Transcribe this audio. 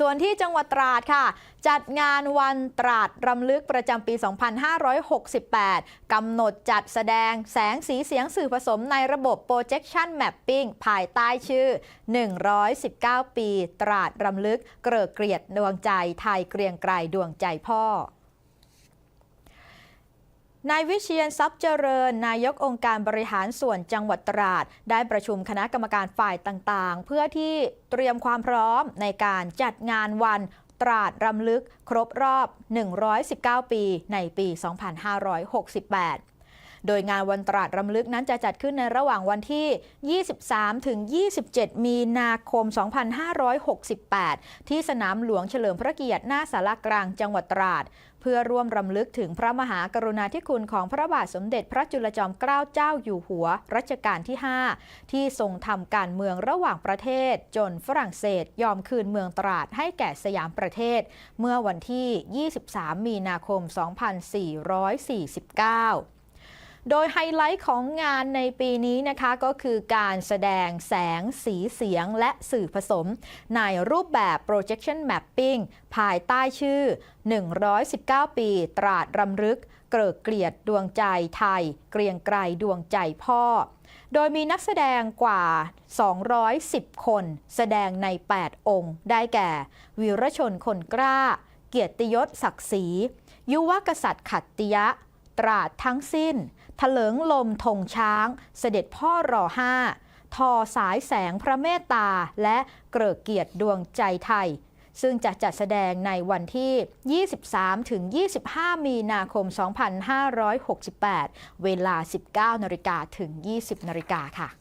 ส่วนที่จังหวัดตราดค่ะ จัดงานวันตราดรำลึกประจำปี 2568 กำหนดจัดแสดงแสงสีเสียงสื่อผสมในระบบ projection mapping ภายใต้ชื่อ 119 ปี ตราดรำลึก เกริกเกลียดดวงใจไทยเกรียงไกรดวงใจพ่อ นายวิเชียนทรัพย์เจริญ นายกองค์การบริหารส่วนจังหวัดตราด ได้ประชุมคณะกรรมการฝ่ายต่างๆ เพื่อที่เตรียมความพร้อมในการจัดงานวันตราดรำลึกครบรอบ 119 ปีในปี 2568 โดยงานวันตราดรำลึกนั้นจะจัดขึ้นในระหว่างวันที่ 23 ถึง 27 มีนาคม 2568 ที่สนามหลวงเฉลิมพระเกียรติหน้าสารกลางจังหวัดตราดเพื่อร่วมรำลึกถึงพระมหากรุณาธิคุณของพระบาทสมเด็จพระจุลจอมเกล้าเจ้าอยู่หัว รัชกาลที่ 5 ที่ทรงทำการเมืองระหว่างประเทศ จนฝรั่งเศสยอมคืนเมืองตราดให้แก่สยามประเทศ เมื่อวันที่ 23 มีนาคม 2449 โดยไฮไลท์ของงานในปีนี้นะคะก็คือการแสดงแสงสีเสียงและสื่อผสม ในรูปแบบ projection mapping ภายใต้ชื่อ 119 ปี ตราดรำลึก เกริกเกลียดดวงใจไทย เกรียงไกรดวงใจพ่อ โดยมีนักแสดงกว่า 210 คน แสดงใน 8 องค์ ได้แก่วีรชนคนกล้า เกียรติยศศักดิ์ศรี ยุวกษัตริย์ขัตติยะ ตราดทั้งสิ้นถลิงลมธงช้าง เสด็จพ่อรอห้าทอสายแสงพระเมตตา และเกลิกเกียรติดวงใจไทย ซึ่งจะจัดแสดงในวันที่ 23 ถึง 25 มีนาคม 2568 เวลา 19 นาฬิกาถึง 20 นาฬิกาค่ะ